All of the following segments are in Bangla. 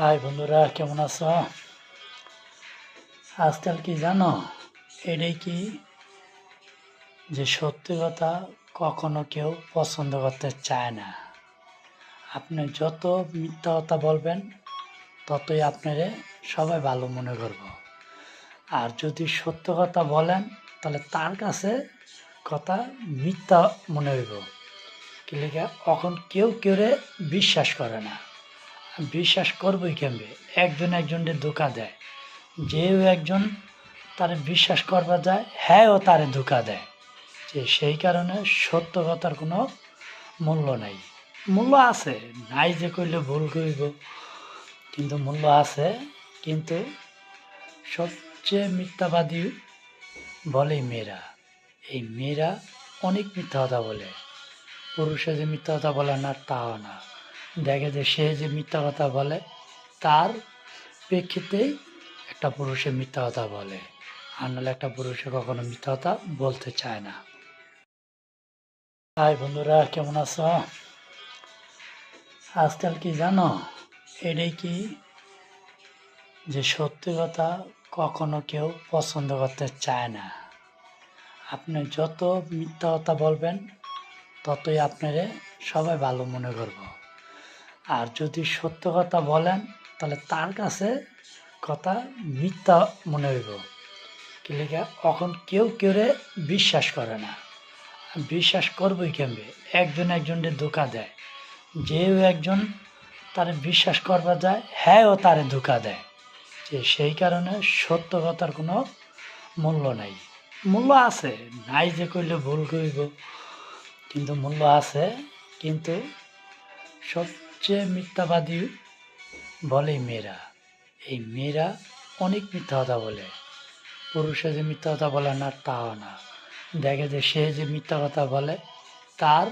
হাই বন্ধুরা, কেমন আছো? আজকাল কি জানো? এটাই কি? যে সত্যি কথা কখনো কেউ পছন্দ করতে চায় না। আপনি যত মিথ্যা কথা বলবেন, ততই আপনারে সবাই ভালো মনে করব। আর যদি সত্য কথা বলেন, তাহলে তার কাছে কথা মিথ্যা মনে হইব। কি লেগে? এখন কেউ কেউরে বিশ্বাস করে না। বিশ্বাস করবই কেমবে একজন একজনের ধোকা দেয়। যেও একজন তার বিশ্বাস করবা যায়, হ্যাঁও তারে ধোকা দেয়। যে সেই কারণে সত্য কথার কোনো মূল্য নাই। মূল্য আছে, নাই যে করলে ভুল করিব কিন্তু মূল্য আছে। কিন্তু সবচেয়ে মিথ্যাবাদী বলে মেয়েরা। এই মেয়েরা অনেক মিথ্যা কথা বলে। পুরুষে যে মিথ্যা কথা বলে না, তাও না। দেখে যে সে যে মিথ্যা কথা বলে, তার প্রেক্ষিতেই একটা পুরুষে মিথ্যা কথা বলে। আর নাহলে একটা পুরুষে কখনো মিথ্যা কথা বলতে চায় না। হাই বন্ধুরা, কেমন আছো? আজকাল কি জানো? এটাই কি? যে সত্যি কথা কখনো কেউ পছন্দ করতে চায় না। আপনি যত মিথ্যা কথা বলবেন, ততই আপনারে সবাই ভালো মনে করব। আর যদি সত্য কথা বলেন, তাহলে তার কাছে কথা মিথ্যা মনে হইব। কি লেগে, এখন কেউ কেউরে বিশ্বাস করে না। বিশ্বাস করবই কেমবে? একজন একজনের ধোকা দেয়। যেও একজন তারে বিশ্বাস করবা যায়, হ্যাঁও তারে ধোকা দেয়। যে সেই কারণে সত্য কথার কোনো মূল্য নাই। মূল্য আছে, নাই যে করলে ভুল করিব কিন্তু মূল্য আছে। কিন্তু সবচেয়ে মিথ্যাবাদী বলে মেয়েরা। এই মেয়েরা অনেক মিথ্যা কথা বলে। পুরুষে যে মিথ্যা কথা বলে না, তাও না। দেখে যে সে যে মিথ্যা কথা বলে, তার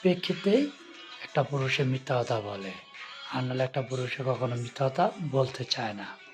প্রেক্ষিতেই একটা পুরুষের মিথ্যা কথা বলে। আর নাহলে একটা পুরুষে কখনো মিথ্যা কথা বলতে চায় না।